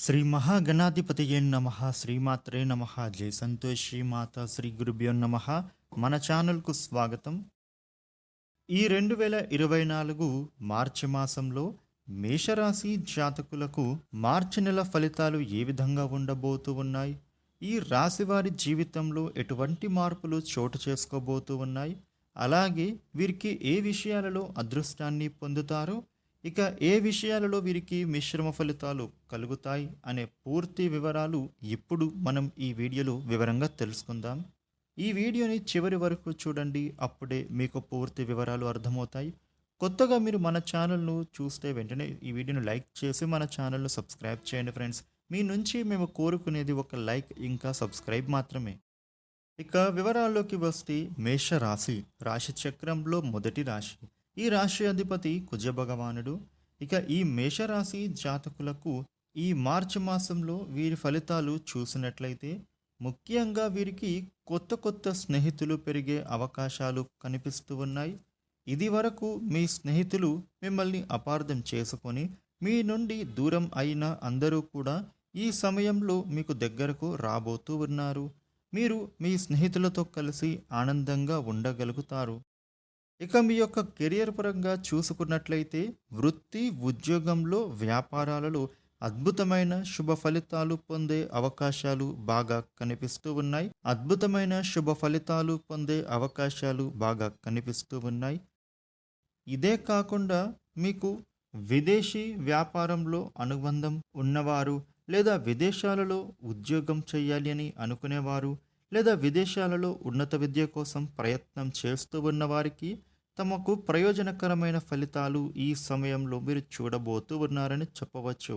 శ్రీ మహాగణాధిపతియే నమ శ్రీమాత్రే నమ జై సంతోష్ శ్రీమాత శ్రీ గురుభ్యో నమ. మన ఛానల్కు స్వాగతం. ఈ రెండు వేల ఇరవై నాలుగు మార్చి మాసంలో మేషరాశి జాతకులకు మార్చి నెల ఫలితాలు ఏ విధంగా ఉండబోతూ ఉన్నాయి? ఈ రాశి వారి జీవితంలో ఎటువంటి మార్పులు చోటు చేసుకోబోతూ ఉన్నాయి? అలాగే వీరికి ఏ విషయాలలో అదృష్టాన్ని పొందుతారో? ఇక ఏ విషయాలలో వీరికి మిశ్రమ ఫలితాలు కలుగుతాయి అనే పూర్తి వివరాలు ఇప్పుడు మనం ఈ వీడియోలో వివరంగా తెలుసుకుందాం. ఈ వీడియోని చివరి వరకు చూడండి అప్పుడే మీకు పూర్తి వివరాలు అర్థమవుతాయి. కొత్తగా మీరు మన ఛానల్ను చూస్తే వెంటనే ఈ వీడియోను లైక్ చేసి మన ఛానల్ను సబ్స్క్రైబ్ చేయండి ఫ్రెండ్స్. మీ నుంచి మేము కోరుకునేది ఒక లైక్ ఇంకా సబ్స్క్రైబ్ మాత్రమే. ఇక వివరాల్లోకి వస్తే మేష రాశి రాశి చక్రంలో మొదటి రాశి. ఈ రాశి అధిపతి ఇక ఈ మేషరాశి జాతకులకు ఈ మార్చి మాసంలో వీరి ఫలితాలు చూసినట్లయితే ముఖ్యంగా వీరికి కొత్త కొత్త స్నేహితులు పెరిగే అవకాశాలు కనిపిస్తూ ఉన్నాయి. ఇది వరకు మీ స్నేహితులు మిమ్మల్ని అపార్థం చేసుకొని మీ నుండి దూరం అయిన అందరూ కూడా ఈ సమయంలో మీకు దగ్గరకు రాబోతూ ఉన్నారు. మీరు మీ స్నేహితులతో కలిసి ఆనందంగా ఉండగలుగుతారు. ఇక మీ యొక్క కెరియర్ పరంగా చూసుకున్నట్లయితే వృత్తి ఉద్యోగంలో వ్యాపారాలలో అద్భుతమైన శుభ ఫలితాలు పొందే అవకాశాలు బాగా కనిపిస్తూ ఉన్నాయి. అద్భుతమైన శుభ ఫలితాలు పొందే అవకాశాలు బాగా కనిపిస్తూ ఉన్నాయి. ఇదే కాకుండా మీకు విదేశీ వ్యాపారంలో అనుబంధం ఉన్నవారు లేదా విదేశాలలో ఉద్యోగం చేయాలి అని అనుకునేవారు లేదా విదేశాలలో ఉన్నత విద్య కోసం ప్రయత్నం చేస్తూ ఉన్నవారికి తమకు ప్రయోజనకరమైన ఫలితాలు ఈ సమయంలో మీరు చూడబోతూ ఉన్నారని చెప్పవచ్చు.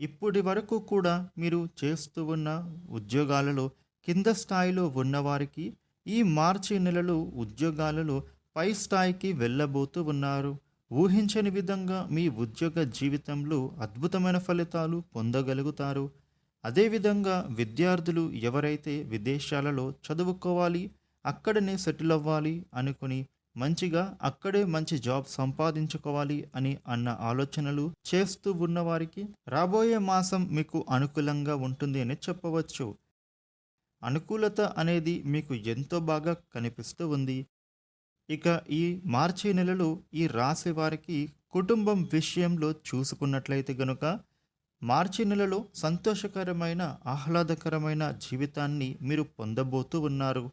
ఇప్పటి వరకు కూడా మీరు చేస్తూ ఉన్న ఉద్యోగాలలో కింద స్థాయిలో ఉన్నవారికి ఈ మార్చి నెలలో ఉద్యోగాలలో పై స్థాయికి వెళ్ళబోతూ ఉన్నారు. ఊహించని విధంగా మీ ఉద్యోగ జీవితంలో అద్భుతమైన ఫలితాలు పొందగలుగుతారు. అదేవిధంగా విద్యార్థులు ఎవరైతే విదేశాలలో చదువుకోవాలి అక్కడనే సెటిల్ అవ్వాలి అనుకుని మంచిగా అక్కడే మంచి జాబ్ సంపాదించుకోవాలి అని అన్న ఆలోచనలు చేస్తూ ఉన్నవారికి రాబోయే మాసం మీకు అనుకూలంగా ఉంటుంది అని చెప్పవచ్చు. అనుకూలత అనేది మీకు ఎంతో బాగా కనిపిస్తూ ఉంది. ఇక ఈ మార్చి నెలలో ఈ రాశి వారికి కుటుంబం విషయంలో చూసుకున్నట్లయితే గనుక మార్చి నెలలో సంతోషకరమైన ఆహ్లాదకరమైన జీవితాన్ని మీరు పొందబోతూ ఉన్నారు.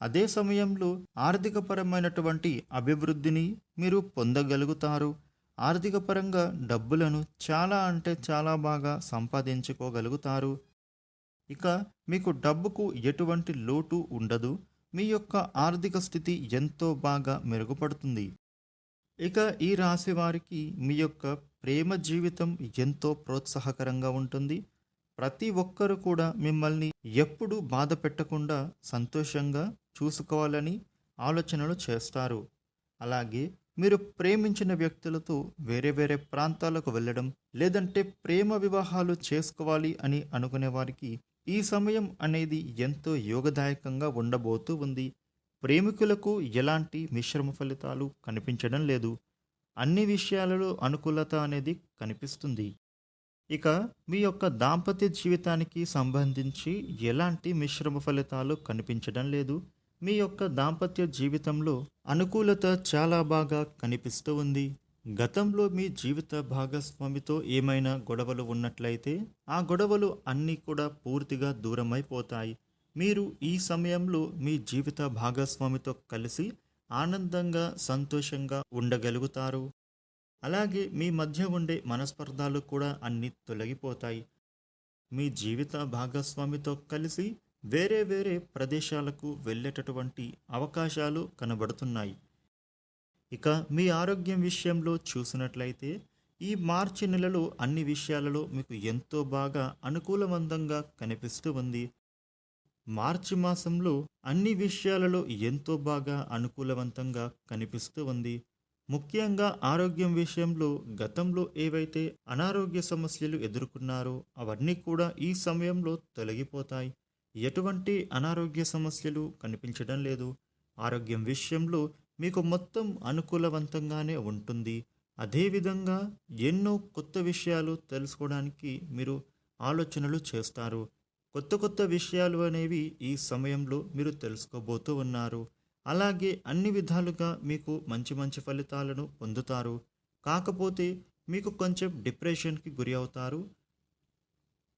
అదే సమయంలో ఆర్థికపరమైనటువంటి అభివృద్ధిని మీరు పొందగలుగుతారు. ఆర్థికపరంగా డబ్బులను చాలా అంటే చాలా బాగా సంపాదించుకోగలుగుతారు. ఇక మీకు డబ్బుకు ఎటువంటి లోటు ఉండదు. మీ యొక్క ఆర్థిక స్థితి ఎంతో బాగా మెరుగుపడుతుంది. ఇక ఈ రాశి వారికి మీ యొక్క ప్రేమ జీవితం ఎంతో ప్రోత్సాహకరంగా ఉంటుంది. ప్రతి ఒక్కరు కూడా మిమ్మల్ని ఎప్పుడూ బాధ పెట్టకుండా సంతోషంగా చూసుకోవాలని ఆలోచనలు చేస్తారు. అలాగే మీరు ప్రేమించిన వ్యక్తులతో వేరే వేరే ప్రాంతాలకు వెళ్ళడం లేదంటే ప్రేమ వివాహాలు చేసుకోవాలి అని అనుకునే వారికి ఈ సమయం అనేది ఎంతో యోగదాయకంగా ఉండబోతూ ఉంది. ప్రేమికులకు ఎలాంటి మిశ్రమ ఫలితాలు కనిపించడం లేదు. అన్ని విషయాలలో అనుకూలత అనేది కనిపిస్తుంది. ఇక మీ యొక్క దాంపత్య జీవితానికి సంబంధించి ఎలాంటి మిశ్రమ ఫలితాలు కనిపించడం లేదు. మీ యొక్క దాంపత్య జీవితంలో అనుకూలత చాలా బాగా కనిపిస్తూ ఉంది. గతంలో మీ జీవిత భాగస్వామితో ఏమైనా గొడవలు ఉన్నట్లయితే ఆ గొడవలు అన్నీ కూడా పూర్తిగా దూరమైపోతాయి. మీరు ఈ సమయంలో మీ జీవిత భాగస్వామితో కలిసి ఆనందంగా సంతోషంగా ఉండగలుగుతారు. అలాగే మీ మధ్య ఉండే మనస్పర్ధాలు కూడా అన్నీ తొలగిపోతాయి. మీ జీవిత భాగస్వామితో కలిసి వేరే వేరే ప్రదేశాలకు వెళ్ళేటటువంటి అవకాశాలు కనబడుతున్నాయి. ఇక మీ ఆరోగ్యం విషయంలో చూసినట్లయితే ఈ మార్చి నెలలో అన్ని విషయాలలో మీకు ఎంతో బాగా అనుకూలవంతంగా కనిపిస్తూ ఉంది. మార్చి మాసంలో అన్ని విషయాలలో ఎంతో బాగా అనుకూలవంతంగా కనిపిస్తూ ఉంది. ముఖ్యంగా ఆరోగ్యం విషయంలో గతంలో ఏవైతే అనారోగ్య సమస్యలు ఎదుర్కొన్నారో అవన్నీ కూడా ఈ సమయంలో తొలగిపోతాయి. ఎటువంటి అనారోగ్య సమస్యలు కనిపించడం లేదు. ఆరోగ్యం విషయంలో మీకు మొత్తం అనుకూలవంతంగానే ఉంటుంది. అదేవిధంగా ఎన్నో కొత్త విషయాలు తెలుసుకోవడానికి మీరు ఆలోచనలు చేస్తారు. కొత్త కొత్త విషయాలు అనేవి ఈ సమయంలో మీరు తెలుసుకోబోతూ ఉన్నారు. అలాగే అన్ని విధాలుగా మీకు మంచి మంచి ఫలితాలను పొందుతారు. కాకపోతే మీకు కొంచెం డిప్రెషన్కి గురి అవుతారు.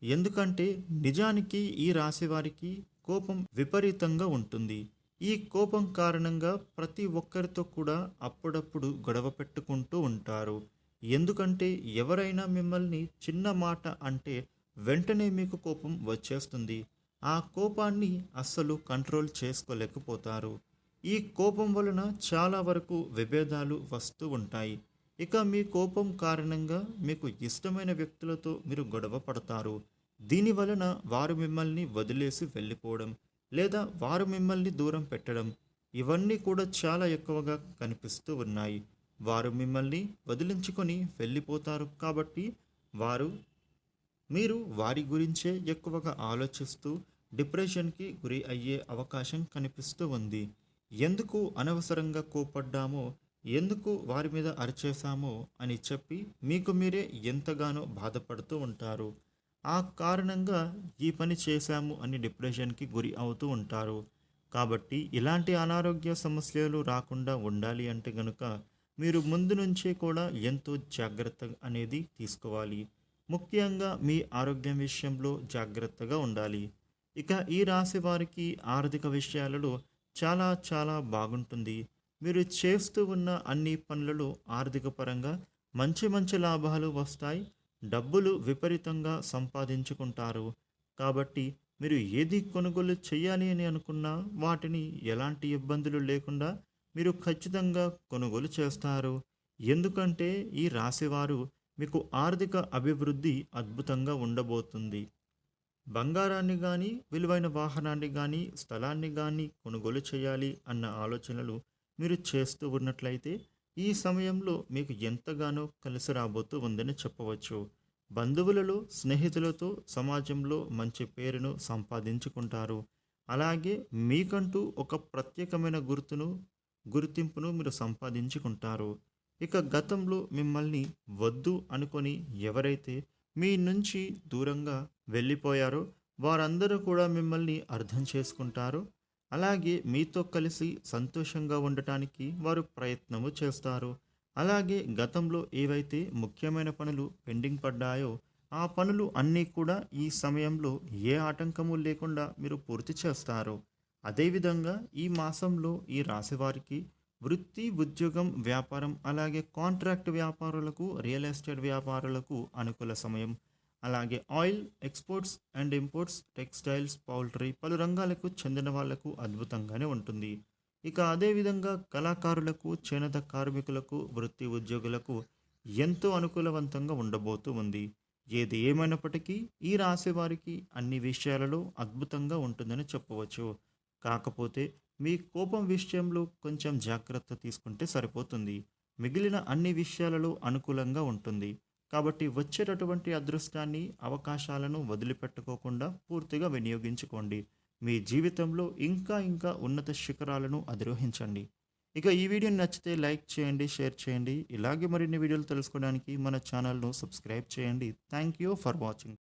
ఎందుకంటే నిజానికి ఈ రాశి వారికి కోపం విపరీతంగా ఉంటుంది. ఈ కోపం కారణంగా ప్రతి ఒక్కరితో కూడా అప్పుడప్పుడు గొడవ పెట్టుకుంటూ ఉంటారు. ఎందుకంటే ఎవరైనా మిమ్మల్ని చిన్న మాట అంటే వెంటనే మీకు కోపం వచ్చేస్తుంది. ఆ కోపాన్ని అస్సలు కంట్రోల్ చేసుకోలేకపోతారు. ఈ కోపం వలన చాలా వరకు విభేదాలు వస్తూ ఉంటాయి. ఇక మీ కోపం కారణంగా మీకు ఇష్టమైన వ్యక్తులతో మీరు గొడవ పడతారు. దీని వలన వారు మిమ్మల్ని వదిలేసి వెళ్ళిపోవడం లేదా వారు మిమ్మల్ని దూరం పెట్టడం ఇవన్నీ కూడా చాలా ఎక్కువగా కనిపిస్తూ ఉన్నాయి. వారు మిమ్మల్ని వదిలించుకొని వెళ్ళిపోతారు కాబట్టి వారు మీరు వారి గురించే ఎక్కువగా ఆలోచిస్తూ డిప్రెషన్కి గురి అయ్యే అవకాశం కనిపిస్తూ ఉంది. ఎందుకు అనవసరంగా కోపడ్డామో ఎందుకు వారి మీద అరిచేశామో అని చెప్పి మీకు మీరే ఎంతగానో బాధపడుతూ ఉంటారు. ఆ కారణంగా ఈ పని చేశాము అని డిప్రెషన్కి గురి అవుతూ ఉంటారు. కాబట్టి ఇలాంటి అనారోగ్య సమస్యలు రాకుండా ఉండాలి అంటే గనుక మీరు ముందు నుంచే కూడా ఎంతో జాగ్రత్త అనేది తీసుకోవాలి. ముఖ్యంగా మీ ఆరోగ్యం విషయంలో జాగ్రత్తగా ఉండాలి. ఇక ఈ రాశి వారికి ఆర్థిక విషయాలలో చాలా చాలా బాగుంటుంది. మీరు చేస్తూ ఉన్న అన్ని పనులలో ఆర్థికపరంగా మంచి మంచి లాభాలు వస్తాయి డబ్బులు విపరీతంగా సంపాదించుకుంటారు. కాబట్టి మీరు ఏది కొనుగోలు చేయాలి అని అనుకున్నా వాటిని ఎలాంటి ఇబ్బందులు లేకుండా మీరు ఖచ్చితంగా కొనుగోలు చేస్తారు. ఎందుకంటే ఈ రాశివారు మీకు ఆర్థిక అభివృద్ధి అద్భుతంగా ఉండబోతుంది. బంగారాన్ని కానీ విలువైన వాహనాన్ని కానీ స్థలాన్ని కానీ కొనుగోలు చేయాలి అన్న ఆలోచనలు మీరు చేస్తూ ఉన్నట్లయితే ఈ సమయంలో మీకు ఎంతగానో కలిసి రాబోతూ ఉందని చెప్పవచ్చు. బంధువులలో స్నేహితులతో సమాజంలో మంచి పేరును సంపాదించుకుంటారు. అలాగే మీకంటూ ఒక ప్రత్యేకమైన గుర్తును గుర్తింపును మీరు సంపాదించుకుంటారు. ఇక గతంలో మిమ్మల్ని వద్దు అనుకొని ఎవరైతే మీ నుంచి దూరంగా వెళ్ళిపోయారో వారందరూ కూడా మిమ్మల్ని అర్థం చేసుకుంటారు. అలాగే మీతో కలిసి సంతోషంగా ఉండటానికి వారు ప్రయత్నము చేస్తారు. అలాగే గతంలో ఏవైతే ముఖ్యమైన పనులు పెండింగ్ పడ్డాయో ఆ పనులు అన్నీ కూడా ఈ సమయంలో ఏ ఆటంకము లేకుండా మీరు పూర్తి చేస్తారు. అదేవిధంగా ఈ మాసంలో ఈ రాశివారికి వృత్తి ఉద్యోగం వ్యాపారం అలాగే కాంట్రాక్ట్ వ్యాపారులకు రియల్ ఎస్టేట్ వ్యాపారులకు అనుకూల సమయం అలాగే oil exports and imports textiles poultry పలు రంగాలకు చెందిన వాళ్ళకు అద్భుతంగానే ఉంటుంది. ఇక అదేవిధంగా కళాకారులకు చేనేత కార్మికులకు వృత్తి ఉద్యోగులకు ఎంతో అనుకూలవంతంగా ఉండబోతూ ఉంది. ఏది ఏమైనప్పటికీ ఈ రాశి వారికి అన్ని విషయాలలో అద్భుతంగా ఉంటుందని చెప్పవచ్చు. కాకపోతే మీ కోపం విషయంలో కొంచెం జాగ్రత్త తీసుకుంటే సరిపోతుంది. మిగిలిన అన్ని విషయాలలో అనుకూలంగా ఉంటుంది. కాబట్టి వచ్చేటటువంటి అదృష్టాన్ని అవకాశాలను వదిలిపెట్టుకోకుండా పూర్తిగా వినియోగించుకోండి. మీ జీవితంలో ఇంకా ఇంకా ఉన్నత శిఖరాలను అధిరోహించండి. ఇక ఈ వీడియో నచ్చితే లైక్ చేయండి షేర్ చేయండి. ఇలాగే మరిన్ని వీడియోలు తెలుసుకోవడానికి మన ఛానల్ను సబ్స్క్రైబ్ చేయండి. Thank you for watching.